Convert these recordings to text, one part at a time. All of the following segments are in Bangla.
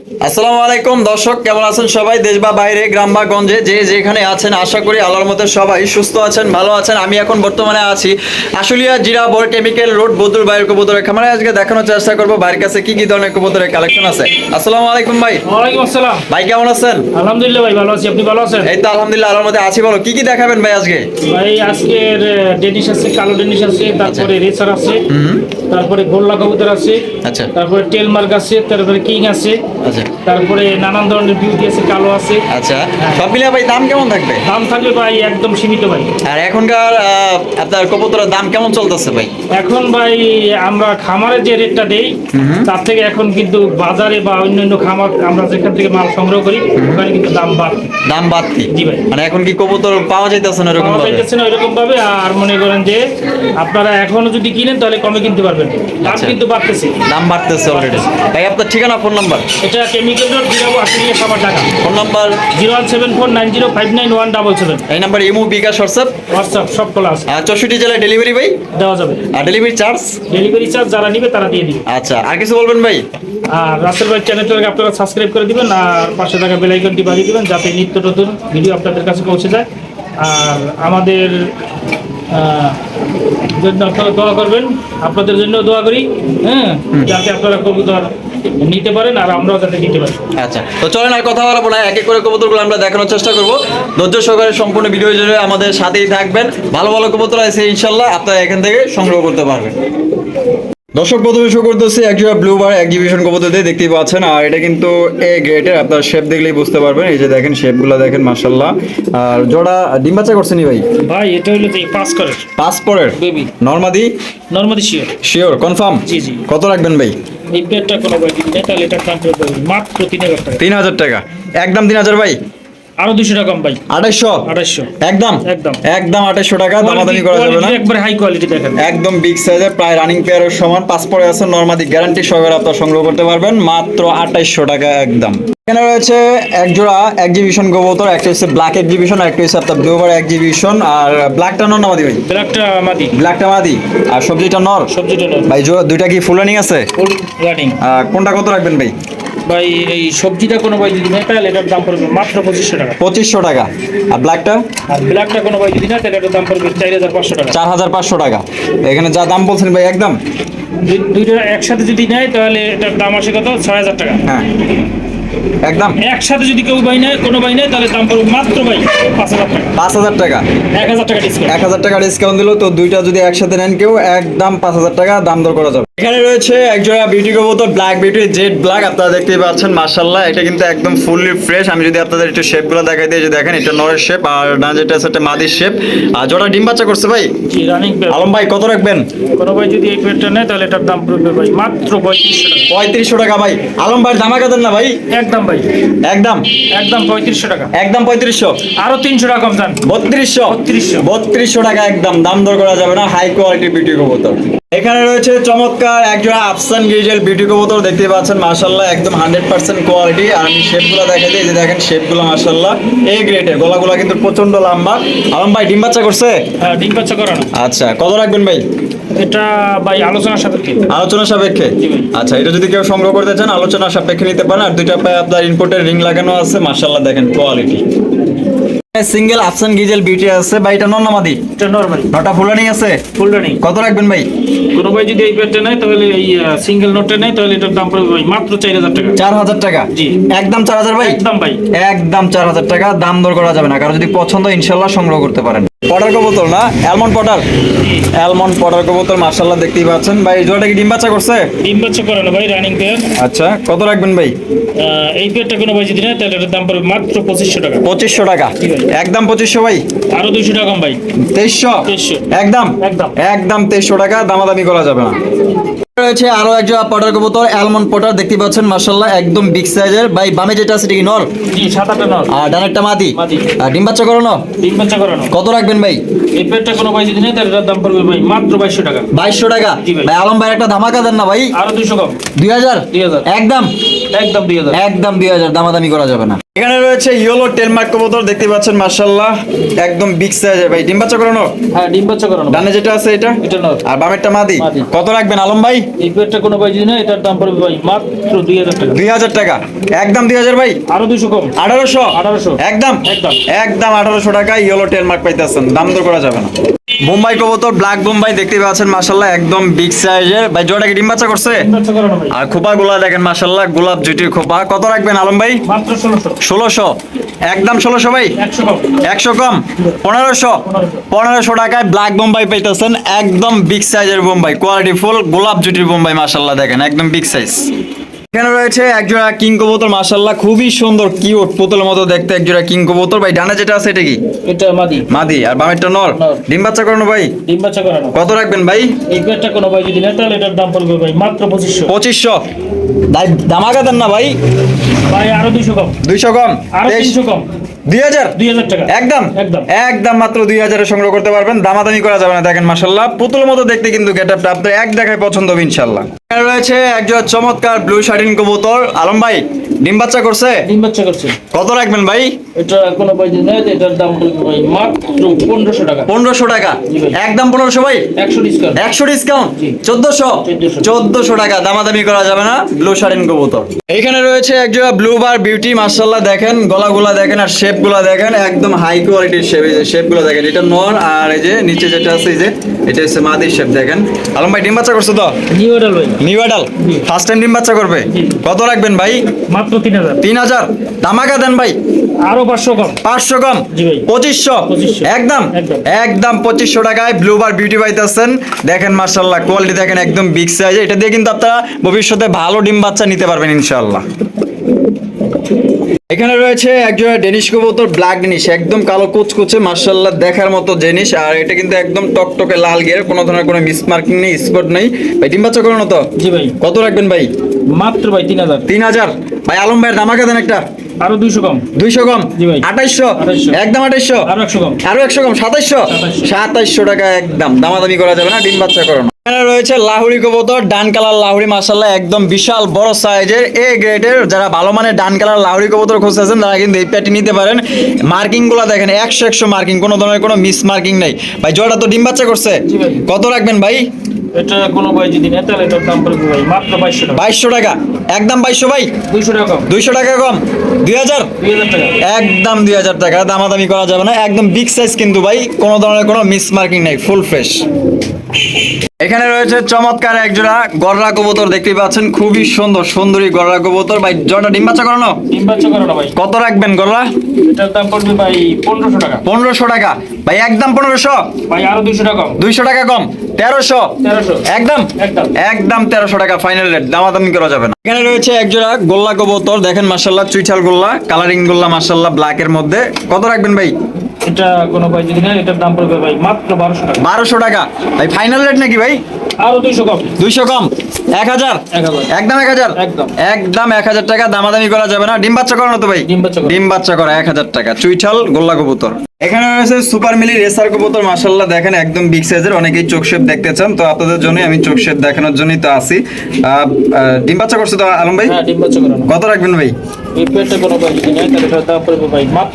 আসসালামু আলাইকুম দর্শক কেমন আছেন সবাই? দেশ বা বাইরে গ্রাম বা গঞ্জে যে যেখানে আছেন আশা করি আল্লাহর মতো সবাই সুস্থ আছেন ভালো আছেন। আমি এখন বর্তমানে আছি আশুলিয়া জিরা বড় কেমিক্যাল রোড বদুল বাইরের কবুতরের খামারে। আজকে দেখানোর চেষ্টা করব বাইরের কাছে কি কি ধরনের কবুতরের কালেকশন আছে। আসসালামু আলাইকুম ভাই। ওয়ালাইকুম আসসালাম। ভাই কেমন আছেন? আলহামদুলিল্লাহ ভাই ভালো আছি। আপনি ভালো আছেন? এই তো আলহামদুলিল্লাহ আল্লাহর মধ্যে আছি। বলো কি কি দেখাবেন ভাই আজকে? ভাই আজকের ডেনিশ আছে কালো ডেনিশ আছে তারপরে রেসার আছে তারপরে গোল্লা কবুতর আছে আচ্ছা। তারপরে টেল মার্ক আছে তারপরে কিং আছে আচ্ছা। তারপরে নানান ধরনের বিউটি আছে কালো আছে। আচ্ছা। সব মিলিয়ে ভাই দাম কেমন থাকবে? দাম থাকবে ভাই একদম সীমিত ভাই। আর এখনকার আপনার কবুতরের দাম কেমন চলতেছে ভাই? এখন ভাই আমরা খামারে যে রেটটা দেই তার থেকে এখন কিন্তু বাজারে বা অন্যান্য খামার আমরা যেখান থেকে মাল সংগ্রহ করি ওখানে কিন্তু দাম বাড়ছে দাম বাড়তি? জি ভাই। মানে এখন কি কবুতর পাওয়া যাইতেছে না এরকম পাওয়া যাইতেছে না ওইরকম ভাবে আর মনে করেন যে আপনারা এখনও যদি কিনেন তাহলে কমে কিনতে পারবেন। দাম আচ্ছা। কিন্তু বাড়তেছে। দাম বাড়তেছে অলরেডি ভাই আপনার ঠিকানা ফোন নাম্বার এটা কেমিক্যাল রোড জিরাবো আশুলিয়া সবার টাকা। Phone number? Zero one seven four nine zero five nine one double seven এই number Imo bKash WhatsApp? WhatsApp সব খোলা আছে। আর চৌষট্টি জেলায় ডেলিভারি ভাই? দেওয়া যাবে। আর ডেলিভারি চার্জ ডেলিভারি চার্জ যারা নিবে তারা দিয়ে দিবে। আচ্ছা আর কিছু বলবেন ভাই? আর রাসেল ভাই চ্যানেলটাকে আপনারা সাবস্ক্রাইব করে দিবেন আর পাশে থাকা বেলাইকনটি বাজিয়ে দিবেন যাতে নিত্য নতুন ভিডিও আপনাদের কাছে পৌঁছে যায়। আর আমাদের জন্য আপনারা দোয়া করবেন। আপনাদের জন্য দোয়া করি হ্যাঁ? যাতে আপনারা কবুতর নিতে পারেন আর আমরাও যাতে নিতে পারি। আচ্ছা তো চলেন আর কথা বলব না এক এক করে কবুতরগুলো আমরা দেখানোর চেষ্টা করব। ধৈর্য সহকারে সম্পূর্ণ ভিডিও জুড়ে আমাদের সাথেই থাকবেন। ভালো ভালো কবুতর আছে ইনশাল্লাহ আপনারা এখান থেকে সংগ্রহ করতে পারবেন। দর্শক প্রথমে শো করতেছি একজোড়া ব্লু বার এক্সিবিশন কবুতর দিয়ে দেখতেই পাচ্ছেন আর এটা কিন্তু এ গ্রেটের আপনার শেপ দেখলেই বুঝতে পারবেন। এই যে দেখেন শেপগুলো দেখেন মার্শাল্লাহ আর জোড়া ডিম বাচ্চা করছেনি ভাই? ভাই এটা হলো যে পাস করার। পাসপোর্টের বেবি নর্মাদি? Normally sure. শিওর কনফার্ম জি জি। কত রাখবেন ভাই? এই পেটটা কোনো ভাই দিন তাহলে এটার মাত্র তিন হাজার টাকা। তিন হাজার টাকা। একদম তিন হাজার ভাই। আরও দুশো টাকা কম ভাই। একদম? একদম। একদম টাকা দামাদামি করা যাবে না। একবার হাই কোয়ালিটি দেখেন। একদম বিগ সাইজের প্রায় রানিং পেয়ারের সমান। পাসপোর্টে আছে নর্মাদি গ্যারান্টি সহকারে আপনারা সংগ্রহ করতে পারবেন। মাত্র টাকা একদম। এখানে রয়েছে এক জোড়া এক্সিবিশন গোবতর একটা হচ্ছে ব্ল্যাক এক্সিবিশন একটা হচ্ছে আপনার ব্লুবার এক্সিবিশন আর ব্ল্যাকটা নর নামাদি ভাই? ব্ল্যাকটা মাদি ব্ল্যাকটা মাদি আর সবজিটা নর? সবজিটা নয় ভাই জো- দুইটা কি ফুল রানিং আছে? ফুল রানিং কোনটা কত রাখবেন ভাই? ভাই এই সবজিটা কোনো ভাই যদি নেয় তাহলে এটার দাম পড়বে মাত্র পঁচিশশো টাকা। পঁচিশশো টাকা। আর ব্ল্যাকটা আর ব্ল্যাকটা কোনো ভাই যদি না তাহলে এটার দাম পড়বে চার হাজার পাঁচশো টাকা। চার হাজার পাঁচশো টাকা। এখানে যা দাম বলছেন ভাই একদম? দুইটা একসাথে যদি নেয় তাহলে এটার দাম আসে কত? ছয় হাজার টাকা। হ্যাঁ। একদম? একসাথে যদি কেউ ভাই নেয় কোনো ভাই নেয় তাহলে দাম পড়বে মাত্র ভাই পাঁচ হাজার টাকা। পাঁচ হাজার টাকা। এক হাজার টাকা ডিসকাউন্ট এক হাজার টাকা ডিসকাউন্ট দিল তো দুইটা যদি একসাথে নেন কেউ একদম পাঁচ হাজার টাকা দাম দর করা যাবে। এখানে রয়েছে একজোড়া বিউটি কবুতর ব্ল্যাক বিউটি জেড ব্ল্যাক আপনারা দেখতেই পাচ্ছেন মার্শাল্লাহ এটা কিন্তু একদম ফুললি ফ্রেশ আমি যদি আপনাদের একটু শেপগুলো দেখাই দিই যে দেখেন এটা নরের শেপ আর না যেটা আছে একটা মাদির শেপ আর জোড়া ডিম বাচ্চা করছে ভাই? জি রানিং আলম ভাই কত রাখবেন? কোনো ভাই যদি এই পেটটা নেয় তাহলে এটার দাম পড়বে ভাই মাত্র পঁয়ত্রিশশো টাকা। পঁয়ত্রিশশো টাকা ভাই। আলম ভাই দামাকা দেন না ভাই? একদম ভাই। একদম? একদম পঁয়ত্রিশশো টাকা। একদম পঁয়ত্রিশশো? আরও তিনশো টাকা কম যান বত্রিশশো? 3200 বত্রিশশো টাকা একদম। দাম দর করা যাবে না। হাই কোয়ালিটি বিউটি কবুতর। এখানে রয়েছে চমৎকার একজন আফসান গিজেল বিউটি কবুতর দেখতে পাচ্ছেন মাশাল্লাহ একদম হান্ড্রেড পার্সেন্ট কোয়ালিটি আর আমি শেপগুলো দেখে দিই যে দেখেন শেপগুলো মাশাল্লাহ এই গ্রেটের গলাগুলো কিন্তু প্রচণ্ড লম্বা। আলম ভাই ডিম বাচ্চা করছে? হ্যাঁ ডিম বাচ্চা করানো। আচ্ছা কত রাখবেন ভাই? এটা ভাই আলোচনার সাপেক্ষে। আলোচনা সাপেক্ষে? আচ্ছা এটা যদি কেউ সংগ্রহ করতে চান আলোচনা সাপেক্ষে নিতে পারেন। আর দুইটা পায়ে আপনার ইনপোর্টের রিং লাগানো আছে মাশাল্লাহ দেখেন কোয়ালিটি সিঙ্গেল আফসান গিজেল বিউটি আছে। ভাই এটা নর্মাদি এটা নরমাল নটা ফুলানি আছে? রানিং কত রাখবেন ভাই? কোনো ভাই যদি এই পেটটা নেয় তাহলে এই সিঙ্গেল নোটটা নেয় তাহলে এটার দাম পড়বে ভাই মাত্র চার হাজার টাকা। চার হাজার টাকা? জি। একদম চার হাজার ভাই? একদম ভাই। একদম চার হাজার টাকা দাম দর করা যাবে না। কারণ যদি পছন্দ ইনশাল্লাহ সংগ্রহ করতে পারেন। পটার কবুতর না? Almond Potter? অ্যালমন্ড পটার কবুতর মার্শাল্লাহ দেখতেই পাচ্ছেন। ভাই এই জোড়াটা কি ডিম বাচ্চা করছে? ডিম বাচ্চা করানো ভাই রানিং পেয়ার আচ্ছা কত রাখবেন ভাই? এই পেয়ারটা কোনো ভাই যদি নেয় তাহলে এটার দাম পড়বে মাত্র পঁচিশশো টাকা। পঁচিশশো টাকা। একদম পঁচিশশো ভাই? আরও দুইশো টাকা কম ভাই। তেইশশো? 2300 একদম? একদম। একদম তেইশশো টাকা দামাদামি করা যাবে না। রয়েছে আরও একজন পটার কবুতর অ্যালমন্ড পটার দেখতে পাচ্ছেন মার্শাল্লাহ একদম বিগ সাইজের ভাই বামে যেটা আছে কি নর? জি নর। আর ডান একটা মাদি। আর ডিম বাচ্চা করানো? ডিম বাচ্চা করানো। কত রাখবেন ভাই? এই পেয়ারটা কোনো ভাই যদি নেয় তাহলে দাম পড়বে ভাই মাত্র বাইশশো টাকা। বাইশশো টাকা? ভাই। আলম ভাই একটা ধামাকা দেন না ভাই। আরও দুইশো কম। দুই হাজার? দুই হাজার। একদম। একদম দুই হাজার একদম দুই হাজার দামাদামি করা যাবে না। এখানে রয়েছে ইয়েলো টেলমার্ক কবুতর দেখতে পাচ্ছেন মার্শাল্লাহ একদম বিগ সাইজের ভাই। ডিম বাচ্চা করানো? হ্যাঁ ডিম বাচ্চা করানো। ডানে যেটা আছে এটা? এটা নর। আর বামেরটা মাদি। কত রাখবেন আলম ভাই? এই পেয়ারটা কোনো ভাই যদি না এটার দাম পড়বে ভাই মাত্র দুই হাজার টাকা। দুই হাজার টাকা। একদম দুই হাজার ভাই? আরও দুশো কম। আঠারোশো? 1800 একদম? একদম। একদম আঠারোশো টাকা ইয়েলো টেলমার্ক পাইতেছেন দাম দর করা যাবে না। বোম্বাই কবুতর ব্ল্যাক বোম্বাই দেখতে পাচ্ছেন মার্শাল্লাহ একদম বিগ সাইজের ভাই জোড়া কি ডিম বাচ্চা করছে? আর খোপা গুলা দেখেন মার্শাল্লাহ গোলাপ জুটির খোপা। কত রাখবেন আলম ভাই? ষোলোশো। একদম ষোলোশো ভাই? একশো কম। একশো কম? পনেরোশো? পনেরোশো। টাকায় ব্ল্যাক বোম্বাই পাইতেছেন একদম বিগ সাইজের বোম্বাই। কোয়ালিটি ফুল গোলাপ জুটির বোম্বাই মাসাল্লাহ দেখেন একদম বিগ সাইজ এখানে রয়েছে একজোড়া কিং কবুতর মাসাল্লাহ খুবই সুন্দর কিউট পুতুলের মতো দেখতে একজোড়া কিং কবুতর। ভাই ডানা যেটা আছে এটা কি? এটা মাদি। মাদি আর বামেরটা নর? নর। ডিম বাচ্চা করানো ভাই? ডিম বাচ্চা করানো। কত রাখবেন ভাই? এই পেয়ারটা কোনো ভাই যদি না তাহলে এটার দাম পড়বে ভাই মাত্র 2500 2500 ভাই দামাগা দেন না ভাই। ভাই আরও 200 কম। দুইশো কম। আরও তেইশ- তিনশো কম। দুই হাজার? দুই হাজার টাকা। একদম? একদম। একদম মাত্র দুই হাজারে সংগ্রহ করতে পারবেন। দামাদামি করা যাবে না দেখেন মাসাল্লাহ পুতুল মতো দেখতে কিন্তু গেট আপটা আপনার এক দেখায় পছন্দ হবে ইনশাল্লাহ রয়েছে একজন চমৎকার ব্লু শার্টিন কবুতর। আলম ভাই ডিম বাচ্চা করছে? ডিম বাচ্চা করছে। কত রাখবেন ভাই? এটা কোনো যদি না এটার দাম ভাই? মাত্র পনেরোশো টাকা। পনেরোশো টাকা। একদম পনেরোশো ভাই? একশো ডিসকাউন্ট একশো ডিসকাউন্ট জি। চোদ্দশো? 1400 টাকা। দামাদামি করা যাবে না। ব্লু শার্টিন কবুতর। এখানে রয়েছে একজোড়া ব্লু বার বিউটি মার্শাল্লাহ দেখেন। গলাগুলা দেখেন আর শেপগুলা দেখেন। একদম হাই কোয়ালিটির শেপ এই যে শেপগুলো দেখেন। এটা নর আর এই যে নিচে যেটা আছে এই যে এটা হচ্ছে মাদির শেপ দেখেন। আলম ভাই ডিম বাচ্চা করছে তো? নিউ এডাল ভাই। New adult. ফার্স্ট টাইম ডিম বাচ্চা করবে? কত রাখবেন ভাই? মাত্র তিন হাজার। তিন হাজার। দামাকা দেন ভাই। আরও পাঁচশো কম। পাঁচশো কম? জি ভাই। পঁচিশশো? 2500 একদম? একদম। পঁচিশশো টাকায় ব্লু বার বিউটি পাইতেছেন। দেখেন মার্শাল্লাহ কোয়ালিটি দেখেন একদম বিগ সাইজ এটা দিয়ে কিন্তু আপনারা ভবিষ্যতে ভালো ডিম বাচ্চা নিতে পারবেন ইনশাল্লাহ এখানে রয়েছে একজন ডেনিশ কবুতর ব্ল্যাক ডেনিশ একদম কালো কুচকুচে মার্শাল্লাহ দেখার মতো জিনিস আর এটা কিন্তু একদম টকটকে লাল গিয়ার কোনো ধরনের কোনো মিস মার্কিং নেই স্পট নেই। ভাই ডিম বাচ্চা করানো তো? জি ভাই। কত রাখবেন ভাই? মাত্র ভাই তিন হাজার। তিন হাজার। ভাই আলম ভাইয়ের দামাকা দেন একটা। আরও দুইশো কম। দুইশো কম? 2800 একদম আঠাইশশো? আরও একশো কম। আরও একশো কম? সাতাইশশো? 2700 সাতাইশশো টাকা একদম। দামাদামি করা যাবে না ডিম বাচ্চা এখানে রয়েছে লাহুরি কবুতর ডান কালার লাহুরি মাসাল্লাহ একদম বিশাল বড় সাইজের এ গ্রেডের যারা ভালো মানের ডান কালার লাহুরি কবুতর খুঁজতেছেন তারা কিন্তু এই প্যাটি নিতে পারেন। মার্কিংগুলো দেখেন একশো একশো মার্কিং কোনো ধরনের কোনো মিস মার্কিং নেই। ভাই জোড়া তো ডিম বাচ্চা করছে। কত রাখবেন ভাই? এটা কোনো ভাই যদি না তাহলে এটার দাম পড়বে ভাই মাত্র বাইশশো টাকা। বাইশশো টাকা। একদম বাইশশো ভাই? দুইশো টাকা কম। দুইশো টাকা কম। দুই হাজার? দুই হাজার টাকা। একদম দুই হাজার টাকা। দামাদামি করা যাবে না। একদম বিগ সাইজ কিন্তু ভাই। কোনো ধরনের কোনো মিস মার্কিং নেই। ফুল ফ্রেশ এখানে রয়েছে চমৎকার একজোড়া গররা কবুতর। দেখতে পাচ্ছেন খুবই সুন্দর সুন্দরী গররা কবুতর। ভাই জোড়াটা ডিম বাচ্চা করানো? ডিম বাচ্চা ভাই। কত রাখবেন গররা? এটার দাম পড়বে ভাই পনেরোশো টাকা। পনেরোশো টাকা। ভাই একদম পনেরোশো? ভাই আরও দুইশো টাকা কম। দুইশো টাকা কম। তেরোশো? একদম? একদম। তেরোশো টাকা ফাইনাল রেট দামাদামি করা যাবে না। এখানে রয়েছে একজোড়া গোল্লা কবুতর দেখেন মার্শাল্লাহ চুইঠাল গোল্লা কালারিং গোল্লা মার্শাল্লাহ ব্ল্যাক এর মধ্যে। কত রাখবেন ভাই? এটা কোনো ভাই যদি না এটার দাম পড়বে ভাই মাত্র বারোশো টাকা। বারোশো টাকা। ভাই ফাইনাল রেট নাকি ভাই? আরও দুইশো কম। দুইশো কম? এক হাজার? একদম এক হাজার? একদম। এক হাজার টাকা দামাদামি করা যাবে না। ডিম বাচ্চা করানো তো ভাই? ডিম বাচ্চা করা। ডিম বাচ্চা করা এক হাজার টাকা। চুইঠাল গোল্লা কবুতর। এখানে রয়েছে সুপার মিলি রেসার কবুতর মাসাল্লাহ দেখেন একদম বিগ সাইজের অনেকেই চোখ শেপ দেখতে চান তো আপনাদের জন্য আমি চোখ শেপ দেখানোর জন্যই তো আসি ডিম বাচ্চা করছে তো আলম ভাই? হ্যাঁ কত রাখবেন ভাই?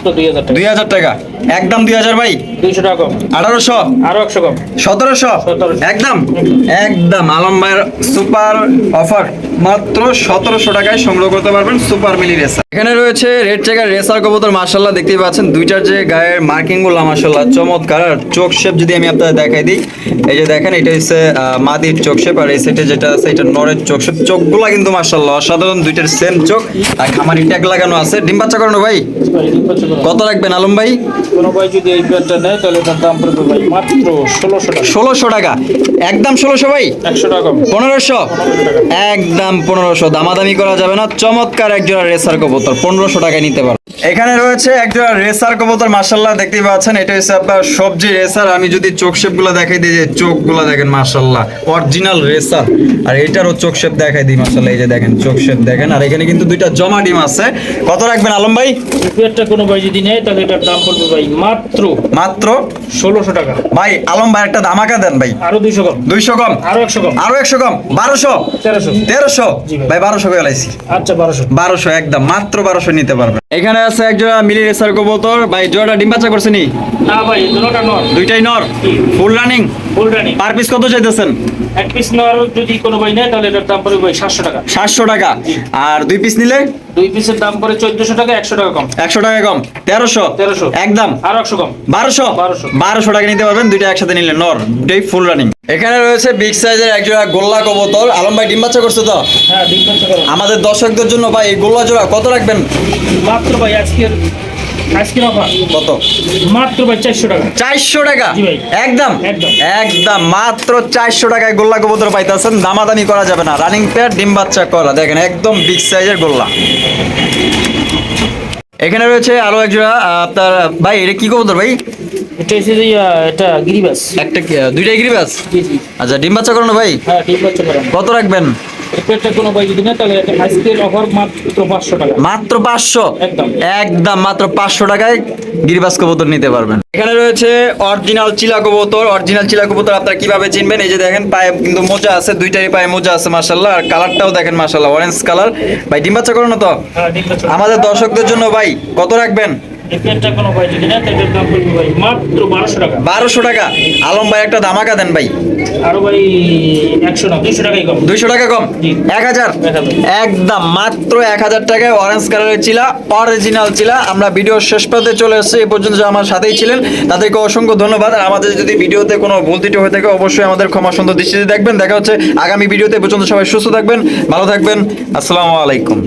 দুই হাজার টাকা। দুই হাজার টাকা। একদম দুই হাজার ভাই? দুইশো টাকা আঠারোশো? আরও একশো কম। সতেরোশো? একদম? একদম। আলম ভাইয়ের সুপার অফার মাত্র সতেরোশো টাকায় সংগ্রহ করতে পারবেন সুপার মিলি রেসার। এখানে রয়েছে রেড চেকার রেসার কবুতর মার্শাল্লাহ দেখতেই পাচ্ছেন। দুইটার যে গায়ের মার্কিংগুলো মার্শাল্লাহ চমৎকার। আর চোখ শেপ যদি আমি আপনাদের দেখাই দিই এই যে দেখেন এটা হচ্ছে আহ, মাদির চোখ শেপ আর এই সাইডে যেটা আছে এটা নরের চোখ শেপ চোখগুলো কিন্তু মার্শাল্লাহ অসাধারণ দুইটার সেম চোখ। আর খামারি ট্যাগ লাগানো আছে। ডিম বাচ্চা করানো ভাই। কত রাখবেন আলম ভাই? কোনো ভাই যদি এই পেটটা নেয় তাহলে এটার দাম পড়বে ভাই মাত্র ষোলোশো টাকা। ষোলোশো টাকা। একদম ষোলোশো ভাই? একশো টাকা কম। পনেরোশো? একদম পনেরোশো। দামাদামি করা যাবে না। চমৎকার একজোড়া রেসার কবুতর। পনেরোশো টাকায় নিতে পারো। এখানে রয়েছে একটা রেসার কবুতর মার্শাল্লাহ দেখতেই পাচ্ছেন। এটা হচ্ছে আপনার সবজি রেসার। আমি যদি চোখ শেপগুলো দেখাই দিই যে চোখগুলো দেখেন মার্শাল্লাহ অরিজিনাল রেসার। আর এটারও চোখ শেপ দেখাই দিই মার্শাল্লাহ এই যে দেখেন চোখ শেপ দেখেন। আর এখানে কিন্তু দুইটা জমা ডিম আছে। কত রাখবেন আলম ভাই? পেয়ারটা কোনো ভাই যদি নেয় তাহলে এটার দাম পড়বে ভাই মাত্র মাত্র ষোলোশো টাকা। ভাই আলম ভাই একটা ধামাকা দেন ভাই। আরও দুইশো কম। দুইশো কম? আরও একশো কম। আরও একশো কম? বারোশো? তেরোশো। তেরোশো? ভাই। ভাই বারোশো করে লাইছি। আচ্ছা বারোশো। বারোশো একদম মাত্র বারোশো নিতে পারবেন। এখানে আছে একজোড়া মিলি রেসার কবুতর। ভাই জোড়াটা ডিম বাচ্চা করছে নি? না ভাই দুইটাই নর? ফুল রানিং ফুলরানি পার পিস কত চাইতেছেন? এক পিস নর যদি কোনো ভাই নেয় তাহলে এটার দাম পড়বে ভাই সাতশো টাকা। সাতশো টাকা। আর দুই পিস নিলে? দুই পিসের দাম পড়ে চোদ্দশো টাকা একশো টাকা কম। একশো টাকা কম। তেরোশো? তেরোশো। একদম আরও একশো কম। বারোশো? বারোশো। বারোশো টাকা নিতে পারবেন দুইটা একসাথে নিলে। নর দুইটাই ফুল রানিং এখানে রয়েছে বিগ সাইজের একজোড়া গোল্লা কবুতর। আলম ভাই ডিম বাচ্চা করছে তো? হ্যাঁ ডিম করো। আমাদের দর্শকদের জন্য ভাই এই গোল্লা জোড়া কত রাখবেন? মাত্র ভাই আজকের আজকের অফার কত? মাত্র ভাই চারশো টাকা। চারশো টাকা? একদম? একদম। একদম। মাত্র চারশো টাকায় গোল্লা কবুতর পাইতেছেন। দামাদামি করা যাবে না। রানিং পেয়ার ডিম বাচ্চা করা। দেখেন একদম বিগ সাইজের গোল্লা। এখানে রয়েছে আরও এক জোড়া আহ, আপনার ভাই এটা কি কবুতর ভাই? এটা হচ্ছে যে এটা গিরিবাস। একটা কি, আহ, দুইটাই গিরিবাস? জি জি। আচ্ছা ডিম বাচ্চা করানো ভাই? হ্যাঁ ডিম কত রাখবেন? পেটটা কোনো ভাই যদি নেয় তাহলে আজকের অফার মাত্র পাঁচশো টাকা। মাত্র পাঁচশো? একদম। একদম মাত্র পাঁচশো টাকায় গিরিবাস কবুতর নিতে পারবেন। এখানে রয়েছে অরিজিনাল চিলা কবুতর। অরিজিনাল চিলা কবুতর আপনারা কীভাবে চিনবেন? এই যে দেখেন পায়ে কিন্তু মোজা আছে দুইটারই পায়ে মোজা আছে মার্শাল্লাহ আর কালারটাও দেখেন অরেঞ্জ কালার ভাই ডিম বাচ্চা করানো তো? হ্যাঁ আমাদের দর্শকদের জন্য ভাই কত রাখবেন? এই পেটটা কোনো ভাই যদি নেয় এটার দাম পড়বে ভাই মাত্র বারোশো টাকা। বারোশো টাকা। আলম ভাই একটা ধামাকা দেন ভাই। আরও ভাই একশো না দুইশো টাকাই কম। দুইশো টাকা কম? এক হাজার? একদম মাত্র এক হাজার টাকায় অরেঞ্জ কালারের চিলা অরিজিনাল চিলা। আমরা ভিডিওর শেষ প্রান্তে চলে এসেছি এ পর্যন্ত যারা আমার সাথেই ছিলেন তাদেরকে অসংখ্য ধন্যবাদ। আর আমাদের যদি ভিডিওতে কোনো ভুল ত্রুটি হয়ে থাকে অবশ্যই আমাদের ক্ষমা সুন্দর দৃষ্টিতে দেখবেন। দেখা হচ্ছে আগামী ভিডিওতে পর্যন্ত সবাই সুস্থ থাকবেন ভালো থাকবেন। আসসালামু আলাইকুম।